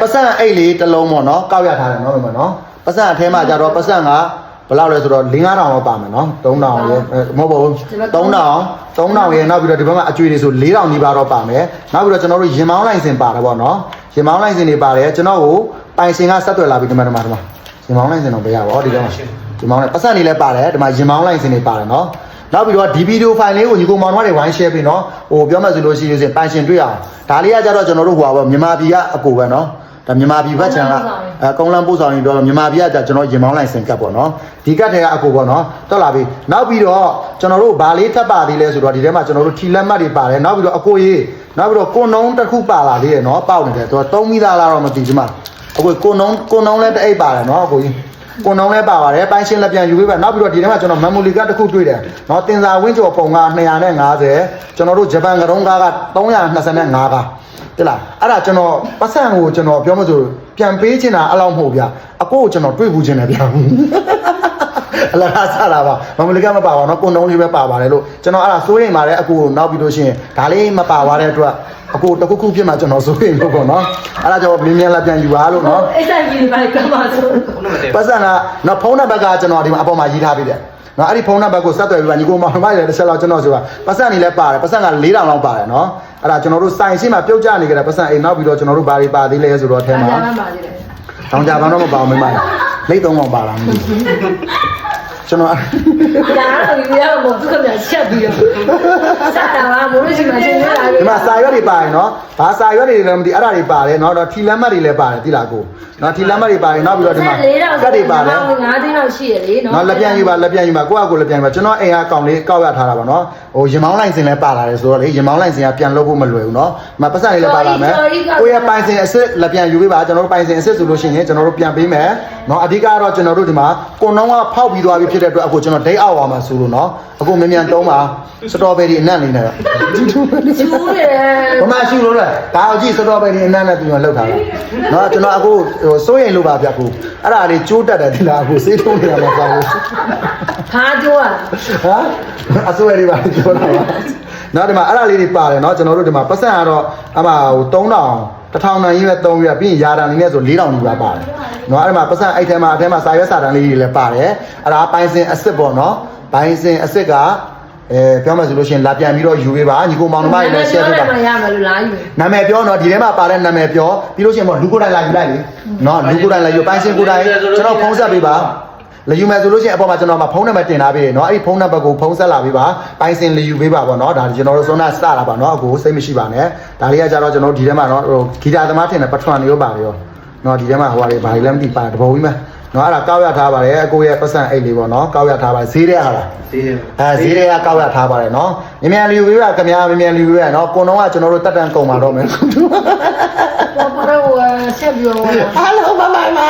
ပတ်စံအိတ်လေးတစ်လုံးပေါ့နော်ကောက်ရထားတယ်နော်ဒီမှာနော်ပတ်စံအထဲမှာကြတော့ပတ်စံကဘယ်လောက်လဲဆိုတော့၄-၅တောင်လောက်ပါမယ်နော်3000ရေအဲမဟုတ်ပါဘူး3000 3000ရေနောက်ပြီးတော့ဒီဘက်မှာအကျွေးတွေဆို4000နီးပါးတော့ပါမယ်နောက်ပြီးတော့ကျွန်တော်တို့ရင်မောင်းလိုင်စင်ပါတယ်ပေါ့နော်ရင်မောင်းလိုင်စင်တွေပါတယ်ကျွန်တော်ကိုပိုင်စင်ကဆက်သွယ်လာပြီးဒီမှာဒီမှာဒီမှာရင်မောင်းလိုင်စင်တော့ဘယ်ရပါဘောဒီကောင်ရင်မောင်းလိုင်ပတ်စံတွေလည်းပါတယ်ဒီမှာရင်မောင်းလိုင်စင်တွေပါတယ်နော် နောက်ပြီးတော့ဒီဗီဒီယိုဖိုင်လေးကိုညီကောင်မောင်တို့တွေဝိုင်း share ပြီးနော်ဟိုပြောမှဆိုလို့ရှိရင်ပိုင်ရှင်တွေ့အောင်ဒါလေးကကြတော့ကျွန်တော်တို့ဟိုပါပေါ့မြန်မာပြည်ကအကူပဲနော်ဒါမြန်မာပြည်ဘက်ခြမ်းကအဲကုန်းလန်းပို့ဆောင်ရင်ပြောတော့မြန်မာပြည်ကကြကျွန်တော်ရင်မောင်းလိုင်စင်ကတ်ပေါ့နော်ဒီကတ်တွေကအကူပေါ့နော်တက်လာပြီနောက်ပြီးတော့ကျွန်တော်တို့ဗာလေးထပ်ပါသေးလဲဆိုတော့ဒီထဲမှာကျွန်တော်တို့ထီလက်မှတ်တွေပါတယ်နောက်ပြီးတော့အကိုကြီးနောက်ပြီးတော့ကိုနှုံးတစ်ခုပါလာသေးတယ်နော်ပေါက်နေတယ်သူကသုံးမိသားလားတော့မသိဘူးမအကိုကိုနှုံးကိုနှုံးလည်းတအိတ်ပါတယ်နော်အကိုကြီး ကိုနှောင်းလဲပါပါတယ်ပိုင်းရှင်းလက်ပြန်ယူပေးပါနောက်ပြီးတော့ဒီထဲမှာကျွန်တော် memory card တစ်ခုတွေ့တယ်เนาะတင်စာဝင်းကျော်ပုံက250ကျွန်တော်တို့ဂျပန်ကရုံးကားက325ကားတိလားအဲ့ဒါကျွန်တော်ပတ်စံကိုကျွန်တော်ပြောမလို့ပြန်ပေးချင်တာအဲ့လောက်မဟုတ်ဗျအကိုကိုကျွန်တော်တွေ့ဘူးချင်တယ်ဗျအလားအစားလာပါမမလီကမပါပါเนาะကိုနှောင်းလေးပဲပါပါတယ်လို့ကျွန်တော်အဲ့ဒါစိုးရိမ်ပါတယ်အကိုနောက်ပြီးလို့ရှိရင်ဒါလေးမပါသွားတဲ့အတွက် အကိုတခုခုဖြစ်မှာကျွန်တော်စိုးရိမ်လို့ပေါ့နော်အဲ့ဒါကြောင့်မင်းမြန်လာပြန်ယူပါလို့နော်အဲ့ဒါယူပါကမှာဆိုပတ်စံကနော်ဖုန်းနံပါတ်ကကျွန်တော်ဒီမှာအပေါ်မှာရေးထားပေးတယ်နော်အဲ့ဒီဖုန်းနံပါတ်ကိုဆက်သွယ်ပြီးပါညီကိုမောင်မလည်းတစ်ချက်လောက်ကျွန်တော်ဆိုတာပတ်စံနေလဲပါတယ်ပတ်စံက4000လောက်ပါတယ်နော်အဲ့ဒါကျွန်တော်တို့စိုင်ရှိမှာပြုတ်ကျနေကြတဲ့ပတ်စံအိမ်နောက်ပြီးတော့ကျွန်တော်တို့ဘာတွေပါသေးလဲဆိုတော့အဲထဲမှာတောင်ကြပါတော့မပါအောင်မင်းမလေးလိတ်သုံးအောင်ပါလားမသိကျွန်တော်ဒါတော့ဒီရောက်တော့သူကမြတ်ချက်ပြီးတော့စတာပါမိုးရရှိမှာရှင်ရတာ ဒီမှာစာရွက်တွေပါတယ်နော်ဘာစာရွက်တွေလဲမသိအဲ့ဒါတွေပါတယ်နော်တော့ထီလမ်းမတ်တွေလည်းပါတယ်တိလားကိုနော်ထီလမ်းမတ်တွေပါတယ်နောက်ပြီးတော့ဒီမှာ၄တောင်ကတ်တွေပါတယ်9သိန်းလောက်ရှိရလေနော်နော်လက်ပြန်ယူပါလက်ပြန်ယူပါကိုယ့်အကိုလက်ပြန်ယူပါကျွန်တော်အိမ်ကအကောင်လေးကောက်ရထားတာပါနော်ဟိုရင်မောင်းလိုင်စင်လည်းပါလာတယ်ဆိုတော့လေရင်မောင်းလိုင်စင်ကပြန်လုပ်ဖို့မလွယ်ဘူးနော်ဒီမှာပတ်စံလေးလည်းပါလာမယ်ကိုယ့်ရဲ့ပိုင်စင်အစ်စ်လက်ပြန်ယူပေးပါကျွန်တော်တို့ပိုင်စင်အစ်စ်ဆိုလို့ရှိရင်ကျွန်တော်တို့ပြန်ပေးမယ်နော်အဓိကတော့ကျွန်တော်တို့ဒီမှာကိုနှောင်းကဖောက်ပြီးသွားပြီဖြစ်တဲ့အတွက်အခုကျွန်တော်ဒိတ်အောက်အောင်မှာဆိုလို့နော်အခုမြန်မြန်တုံးပါစတော်ဘယ်ရီအနံ့လေးနဲ့တော့ကျူးတယ်ဘမရှူလို့လားဒါအောင်ကြည့်စတော်ပဲဒီအနန္တသူကလောက်တာလားနော်ကျွန်တော်အခုစိုးရင်လို့ပါဗျကိုအဲ့ဒါလေးကျိုးတက်တယ်ဒီလားကိုစေးထုံးနေတာမပါဘူးဟာကျိုးอ่ะဟာအစိုးရလေးပါကျိုးတာပါနော်ဒီမှာအဲ့ဒါလေးတွေပါတယ်နော်ကျွန်တော်တို့ဒီမှာပတ်စံကတော့အမဟို3000တစ်ထောင်တန်ကြီးပဲသုံးရပြီးရင်ရာတန်လေးနဲ့ဆို၄000ကြီးပါပါတယ်။နော်အဲ့မှာပတ်စံအဲ့ထဲမှာအဲ့ထဲမှာစာရွက်စာတန်လေးတွေလည်းပါတယ်။အဲ့ဒါပိုင်းစင်အစ်စ်ပေါ့နော်။ပိုင်းစင်အစ်စ်က အဲပြောမှဆိုလို့ရှိရင်လာပြန်ပြီးတော့ယူပေးပါညီကိုမောင်နှမတွေလည်း share ပေးပါမရမယ်လို့လားယူနာမည်ပြောတော့ဒီထဲမှာပါတဲ့နာမည်ပြောပြီးလို့ရှိရင်ပေါ့လူကိုယ်တိုင်လာယူလိုက်လေနော်လူကိုယ်တိုင်လာယူပိုင်းစင်ကိုယ်တိုင်ကျွန်တော်ဖုန်းဆက်ပေးပါလေယူမယ်ဆိုလို့ရှိရင်အပေါ်မှာကျွန်တော်မှာဖုန်းနံပါတ်တင်ထားပေးတယ်နော်အဲ့ဒီဖုန်းနံပါတ်ကိုဖုန်းဆက်လာပေးပါပိုင်းစင်လေယူပေးပါပေါ့နော်ဒါကျွန်တော်တို့စွမ်းနာစတာပါနော်အကိုစိတ်မရှိပါနဲ့ဒါလေးကကြတော့ကျွန်တော်ဒီထဲမှာနော်ဟိုဂီတာသမားတင်တဲ့ပထမနေရောပါတယ်ရောနော်ဒီထဲမှာဟိုဟာတွေဘာတွေလဲမသိပါတဘောကြီးမဲ နော်အဲ့ဒါကောက်ရထားပါတယ်အကိုရဲ့ပတ်စံအိတ်လေးပေါ့နော်ကောက်ရထားပါတယ်ဈေးတဲ့ဟာလားသေးတယ်အဲဈေးတွေကကောက်ရထားပါတယ်နော်မြန်မြန်လူပေးပါခင်ဗျာမြန်မြန်လူပေးပါနော်ကိုတော့ကကျွန်တော်တို့တက်တန်ကုန်ပါတော့မယ်တော့ဘာလို့ဆက်ပြီးတော့ Hello မမမ